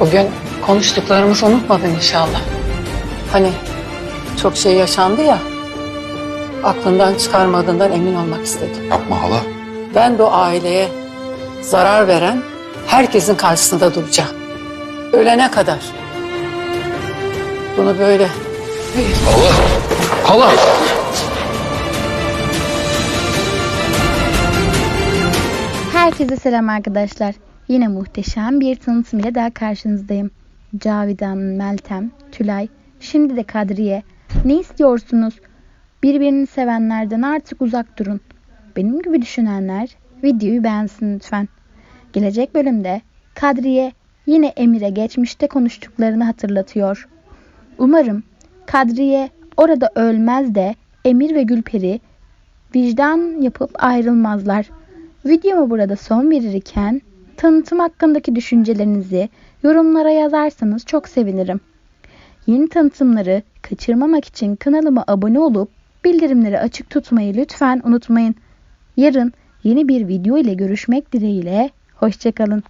Bugün konuştuklarımızı unutmadın inşallah. Hani çok şey yaşandı ya. Aklından çıkarmadığından emin olmak istedim. Yapma hala. Ben de o aileye zarar veren herkesin karşısında duracağım. Ölene kadar. Bunu böyle Hala. Hala. Herkese selam arkadaşlar. Yine muhteşem bir tanıtım ile daha karşınızdayım. Cavidan, Meltem, Tülay, şimdi de Kadriye. Ne istiyorsunuz? Birbirini sevenlerden artık uzak durun. Benim gibi düşünenler videoyu beğensin lütfen. Gelecek bölümde Kadriye yine Emir'e geçmişte konuştuklarını hatırlatıyor. Umarım Kadriye orada ölmez de Emir ve Gülperi vicdan yapıp ayrılmazlar. Videoma burada son verirken tanıtım hakkındaki düşüncelerinizi yorumlara yazarsanız çok sevinirim. Yeni tanıtımları kaçırmamak için kanalıma abone olup bildirimleri açık tutmayı lütfen unutmayın. Yarın yeni bir video ile görüşmek dileğiyle. Hoşçakalın.